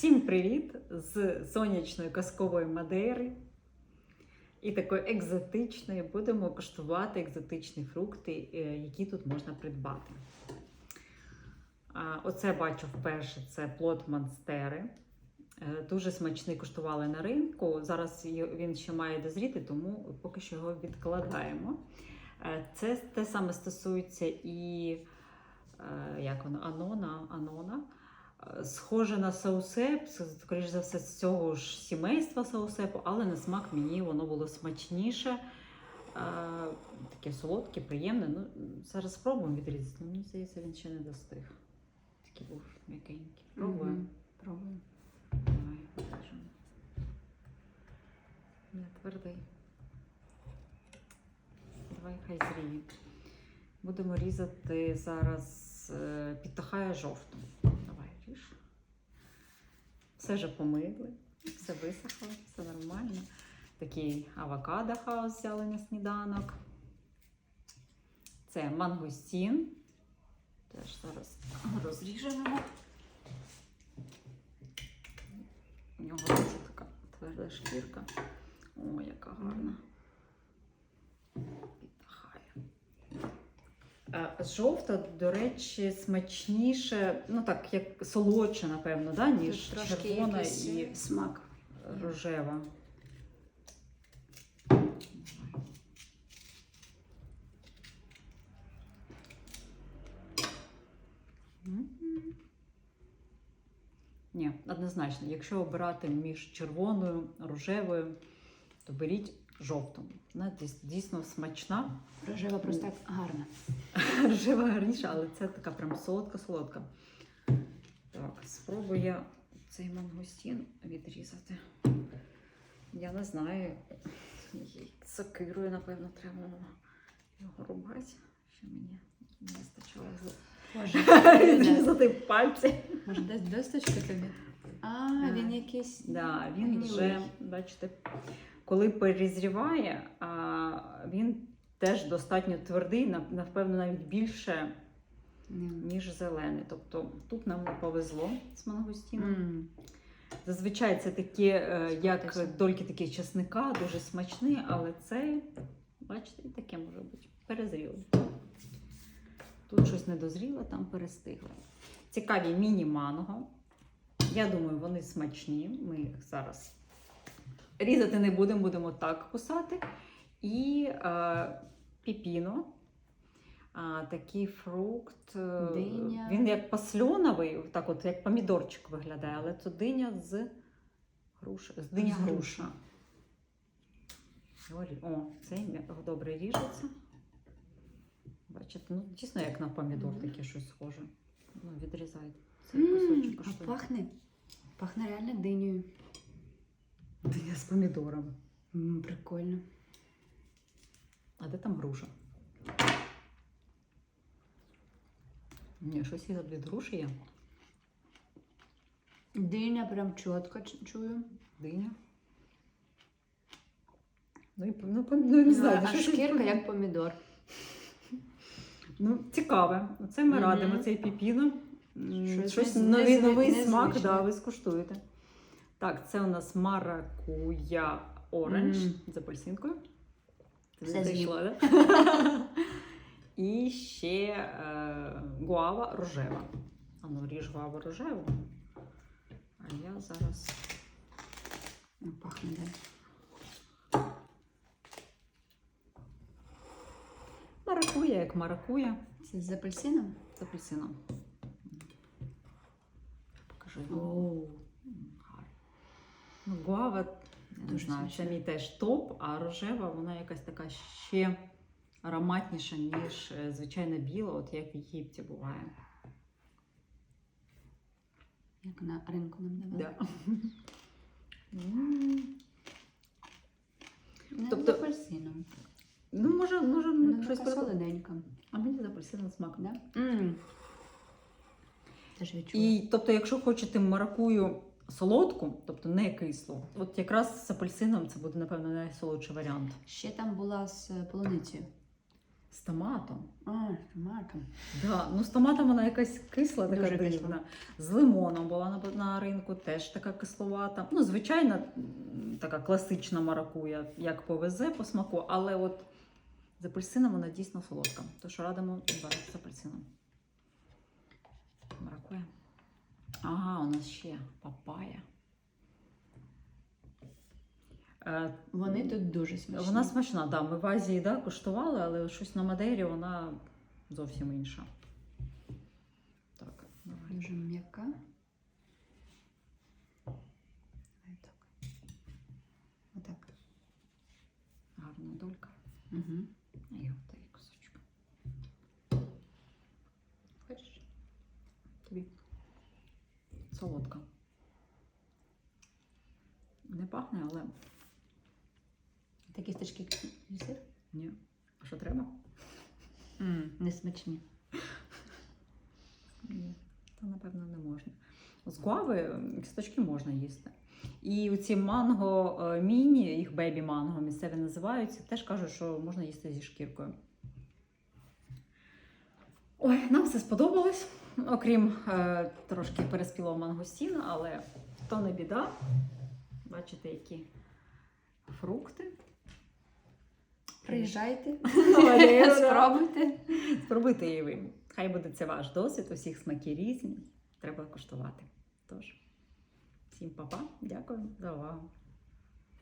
Всім привіт з сонячної казкової Мадейри. І такої екзотичної будемо коштувати екзотичні фрукти, е, які тут можна придбати. Оце бачу вперше це плод монстери. Е, Дуже смачний коштували на ринку. Зараз він ще має дозріти, тому поки що його відкладаємо. Е, Це те саме стосується і як воно, анона, анона. Е, Схоже на саусеп, скоріш за все, з цього ж сімейства саусепу, але на смак мені воно було смачніше. Е, Таке солодке, приємне. Ну, зараз спробуємо відрізати. Ну, Мені здається, він ще не достиг. Такий був м'якенький. Пробуємо. Мгм. Пробуємо. Давай, покажемо. Не твердий. Давай хай зріє. Будемо різати зараз е, підтахає жовту. Все вже помили, все висохло, все нормально. Такий авокадо хаус взяли на сніданок. Це мангустін. Теж зараз розріжемо. У нього дуже така тверда шкірка. О, яка гарна. Підтахає. Е, Жовта, до речі, смачніше, ну так, як солодше, напевно, да, ніж Тут трошки червона і смак. рожева. Ні, однозначно, якщо обирати між червоною, рожевою, то беріть жовту. Вона дійсно смачна. Рожева просто так гарна. Рожева гарніша, але це така прям солодка-солодка. Так, спробую я цей мангустін відрізати. Я не знаю. Сокирою, напевно, треба його рубати. Що мені не вистачало відрізати пальці. може десь досточку тобі? А, він якийсь. Да, він вже, бачите, коли перезріває, він теж достатньо твердий, напевно, навіть більше, ніж зелений. Тобто тут нам не повезло з мангустіном. М. Зазвичай це такі, е, як дольки такі чесника, дуже смачний, але цей, бачите, і таке може бути. Перезрілий. Тут щось не дозріло, там перестигло. Цікаві міні-манго. Я думаю, вони смачні. Ми їх зараз різати не будемо, будемо так кусати. І е, піпіно. А, такий фрукт. е, Диня. Він як пасльоновий, так от як помідорчик виглядає, але це диня з груша. З диня груші. груша. Олі- О, м'я- добре ріжеться. Бачите, ну дійсно як на помідор Мгм. таке щось схоже. Ну, відрізайте. Цей М, кусочок А коштує. пахне. Пахне реально динею. Диня з помідором. М, Прикольно. А де там груша? Ні, щось я від груші є. Диня прям чітко чую. Диня. Ну, і, ну, ну не знаю, а шкірка як помідор. Ну, цікаве. Оце ми Мгм. радимо цей піпіно. Щось Щось новий, новий смак, да, ви скуштуєте. Так, це у нас маракуя оранж Мм. з апельсинкою. Ти Все зайшла, да? І ще е, гуава рожева. А ну, ріж гуаву рожеву. А я зараз. Ну, Пахне, да. Маракуя, як маракуя Це з апельсином? з апельсином. Покажи. Оу. Ну, гуава, я не знаю, це мій теж топ, а рожева вона якась така ще ароматніша, ніж е, звичайна біла, от як в Єгипті буває. Як на ринку нам давали. Да. Не Тобто- з апельсином. Ну, може, може Вона щось така солоденька. А мені з апельсином смак. Да? М. Теж відчула. І тобто, якщо хочете маракую солодку, тобто не кислу, от якраз з апельсином це буде, напевно, найсолодший варіант. Ще там була з полуницею. з томатом. А, з томатом. Да, ну з томатом вона якась кисла, така Дуже дивна. кисла. З лимоном була на, на ринку, теж така кисловата. Ну, звичайно, така класична маракуя, як повезе по смаку, але от з апельсином вона дійсно солодка. Тож радимо брати з апельсином. Маракуя. Ага, у нас ще папая. Е, Вони тут дуже смачні. вона смачна, да. Ми в Азії да, куштували, але щось на Мадейрі вона зовсім інша. Так, давай. дуже м'яка. Отак. Гарна долька. Угу. А я отак кусочок. Хочеш? Тобі. Солодка. Не пахне, але Такі стежки сир? ні. А що треба? Mm, не смачні. Ні, то напевно не можна. З гуави кісточки можна їсти. І ці манго е, міні, їх бебі манго місцеві називаються, теж кажуть, що можна їсти зі шкіркою. Ой, нам все сподобалось, окрім е, трошки переспілого мангостіна, але то не біда. Бачите, які фрукти. Приїжджайте, спробуйте. Спробуйте і ви. Хай буде це ваш досвід, усіх смаки різні. Треба коштувати. Тож, всім па-па, дякую за увагу.